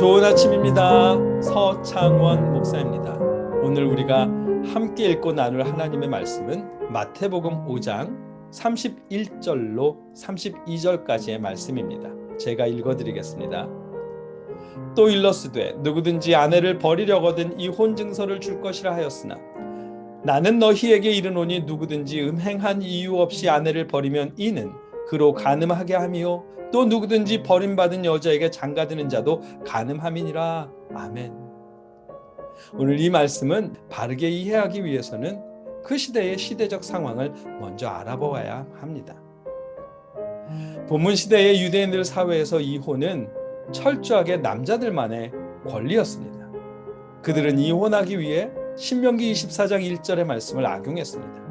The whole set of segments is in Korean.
좋은 아침입니다. 서창원 목사입니다. 오늘 우리가 함께 읽고 나눌 하나님의 말씀은 마태복음 5장 31절로 32절까지의 말씀입니다. 제가 읽어 드리겠습니다. 또 일러스되 누구든지 아내를 버리려거든 이혼 증서를 줄 것이라 하였으나 나는 너희에게 이르노니 누구든지 음행한 이유 없이 아내를 버리면 이는 그로 간음하게 함이요 또 누구든지 버림받은 여자에게 장가드는 자도 간음함이니라 아멘. 오늘 이 말씀은 바르게 이해하기 위해서는 그 시대의 시대적 상황을 먼저 알아보아야 합니다. 본문 시대의 유대인들 사회에서 이혼은 철저하게 남자들만의 권리였습니다. 그들은 이혼하기 위해 신명기 24장 1절의 말씀을 악용했습니다.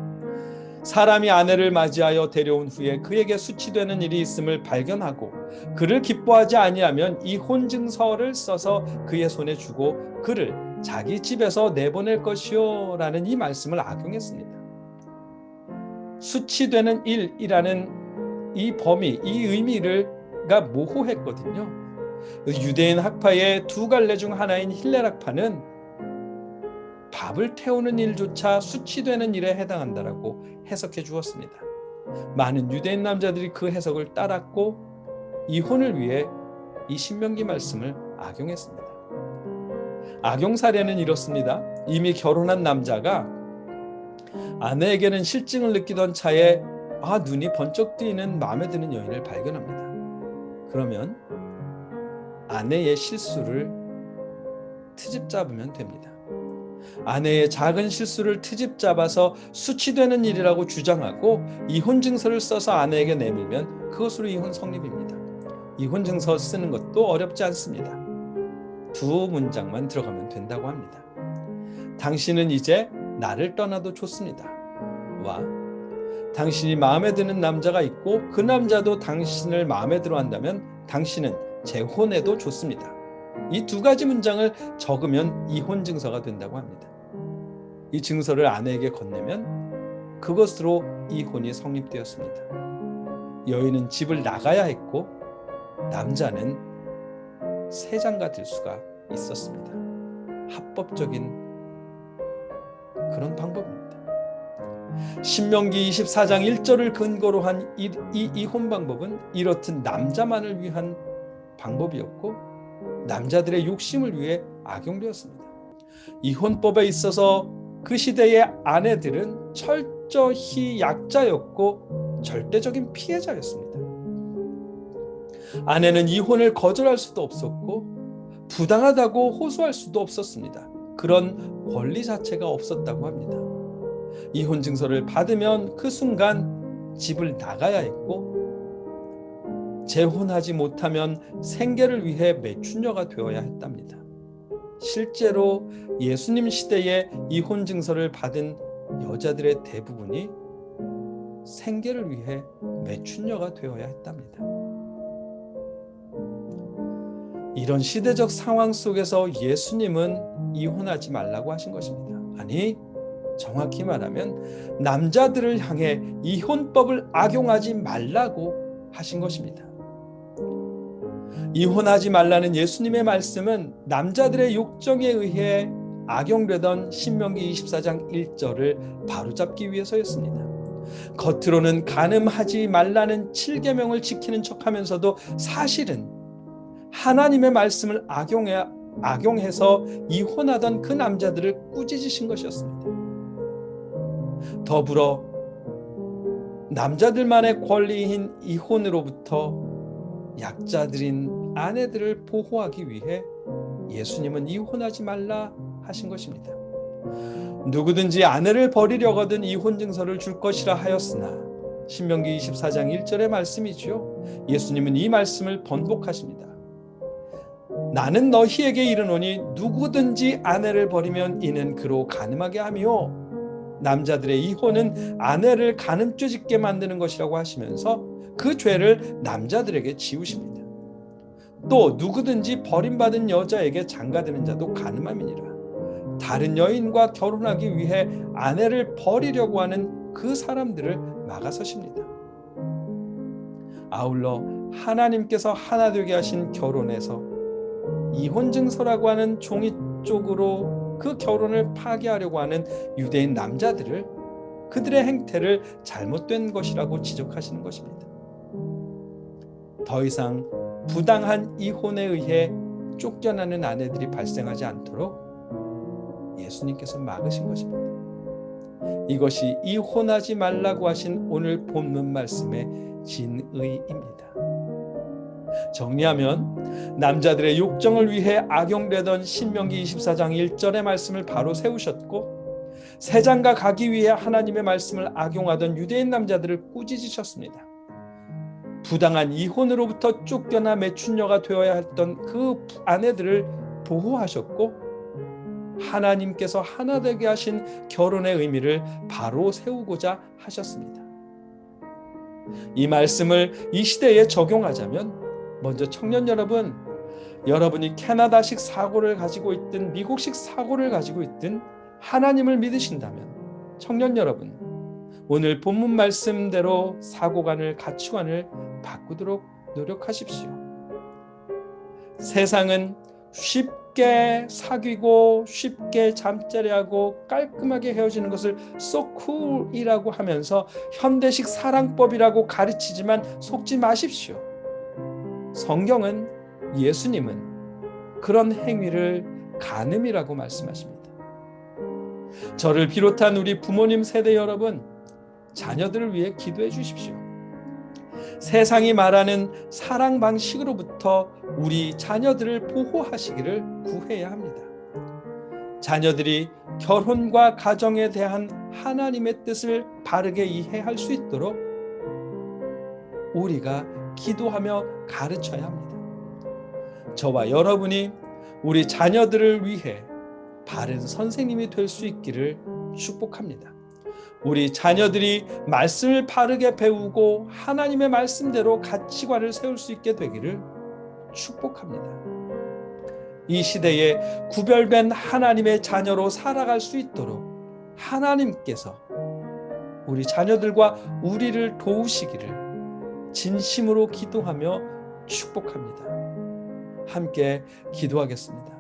사람이 아내를 맞이하여 데려온 후에 그에게 수치되는 일이 있음을 발견하고 그를 기뻐하지 아니하면 이혼 증서를 써서 그의 손에 주고 그를 자기 집에서 내보낼 것이요라는 이 말씀을 악용했습니다. 수치되는 일이라는 이 범위, 이 의미를가 모호했거든요. 유대인 학파의 두 갈래 중 하나인 힐렐 학파는 밥을 태우는 일조차 수치되는 일에 해당한다라고 해석해 주었습니다. 많은 유대인 남자들이 그 해석을 따랐고 이혼을 위해 이 신명기 말씀을 악용했습니다. 악용 사례는 이렇습니다. 이미 결혼한 남자가 아내에게는 실증을 느끼던 차에 아 눈이 번쩍 뜨이는 마음에 드는 여인을 발견합니다. 그러면 아내의 실수를 트집 잡으면 됩니다. 아내의 작은 실수를 트집 잡아서 수치되는 일이라고 주장하고 이혼 증서를 써서 아내에게 내밀면 그것으로 이혼 성립입니다. 이혼 증서 쓰는 것도 어렵지 않습니다. 두 문장만 들어가면 된다고 합니다. 당신은 이제 나를 떠나도 좋습니다. 와 당신이 마음에 드는 남자가 있고 그 남자도 당신을 마음에 들어 한다면 당신은 재혼해도 좋습니다. 이 두 가지 문장을 적으면 이혼 증서가 된다고 합니다. 이 증서를 아내에게 건네면 그것으로 이혼이 성립되었습니다. 여인은 집을 나가야 했고 남자는 세장가 될 수가 있었습니다. 합법적인 그런 방법입니다. 신명기 24장 1절을 근거로 한 이 이혼 방법은 이렇듯 남자만을 위한 방법이었고 남자들의 욕심을 위해 악용되었습니다. 이혼법에 있어서 그 시대의 아내들은 철저히 약자였고 절대적인 피해자였습니다. 아내는 이혼을 거절할 수도 없었고 부당하다고 호소할 수도 없었습니다. 그런 권리 자체가 없었다고 합니다. 이혼 증서를 받으면 그 순간 집을 나가야 했고 재혼하지 못하면 생계를 위해 매춘녀가 되어야 했답니다. 실제로 예수님 시대에 이혼 증서를 받은 여자들의 대부분이 생계를 위해 매춘녀가 되어야 했답니다. 이런 시대적 상황 속에서 예수님은 이혼하지 말라고 하신 것입니다. 아니, 정확히 말하면 남자들을 향해 이혼법을 악용하지 말라고 하신 것입니다. 이혼하지 말라는 예수님의 말씀은 남자들의 욕정에 의해 악용되던 신명기 24장 1절을 바로잡기 위해서였습니다. 겉으로는 간음하지 말라는 7계명을 지키는 척하면서도 사실은 하나님의 말씀을 악용해 악용해서 이혼하던 그 남자들을 꾸짖으신 것이었습니다. 더불어 남자들만의 권리인 이혼으로부터 약자들인 아내들을 보호하기 위해 예수님은 이혼하지 말라 하신 것입니다. 누구든지 아내를 버리려거든 이혼 증서를 줄 것이라 하였으나 신명기 24장 1절의 말씀이지요. 예수님은 이 말씀을 번복하십니다. 나는 너희에게 이르노니 누구든지 아내를 버리면 이는 그로 간음하게 하며 남자들의 이혼은 아내를 간음죄 짓게 만드는 것이라고 하시면서 그 죄를 남자들에게 지우십니다. 또 누구든지 버림받은 여자에게 장가드는 자도 간음함이니라. 다른 여인과 결혼하기 위해 아내를 버리려고 하는 그 사람들을 막아서십니다. 아울러 하나님께서 하나 되게 하신 결혼에서 이혼 증서라고 하는 종이 쪽으로 그 결혼을 파기하려고 하는 유대인 남자들을 그들의 행태를 잘못된 것이라고 지적하시는 것입니다. 더 이상 부당한 이혼에 의해 쫓겨나는 아내들이 발생하지 않도록 예수님께서 막으신 것입니다. 이것이 이혼하지 말라고 하신 오늘 본문 말씀의 진의입니다. 정리하면 남자들의 욕정을 위해 악용되던 신명기 24장 1절의 말씀을 바로 세우셨고 새 장가 가기 위해 하나님의 말씀을 악용하던 유대인 남자들을 꾸짖으셨습니다. 부당한 이혼으로부터 쫓겨나 매춘녀가 되어야 했던 그 아내들을 보호하셨고 하나님께서 하나 되게 하신 결혼의 의미를 바로 세우고자 하셨습니다. 이 말씀을 이 시대에 적용하자면 먼저 청년 여러분, 여러분이 캐나다식 사고를 가지고 있든 미국식 사고를 가지고 있든 하나님을 믿으신다면 청년 여러분, 오늘 본문 말씀대로 사고관을 가치관을 바꾸도록 노력하십시오. 세상은 쉽게 사귀고 쉽게 잠자리하고 깔끔하게 헤어지는 것을 so cool이라고 하면서 현대식 사랑법이라고 가르치지만 속지 마십시오. 성경은 예수님은 그런 행위를 간음이라고 말씀하십니다. 저를 비롯한 우리 부모님 세대 여러분, 자녀들을 위해 기도해 주십시오. 세상이 말하는 사랑 방식으로부터 우리 자녀들을 보호하시기를 구해야 합니다. 자녀들이 결혼과 가정에 대한 하나님의 뜻을 바르게 이해할 수 있도록 우리가 기도하며 가르쳐야 합니다. 저와 여러분이 우리 자녀들을 위해 바른 선생님이 될 수 있기를 축복합니다. 우리 자녀들이 말씀을 바르게 배우고 하나님의 말씀대로 가치관을 세울 수 있게 되기를 축복합니다. 이 시대에 구별된 하나님의 자녀로 살아갈 수 있도록 하나님께서 우리 자녀들과 우리를 도우시기를 진심으로 기도하며 축복합니다. 함께 기도하겠습니다.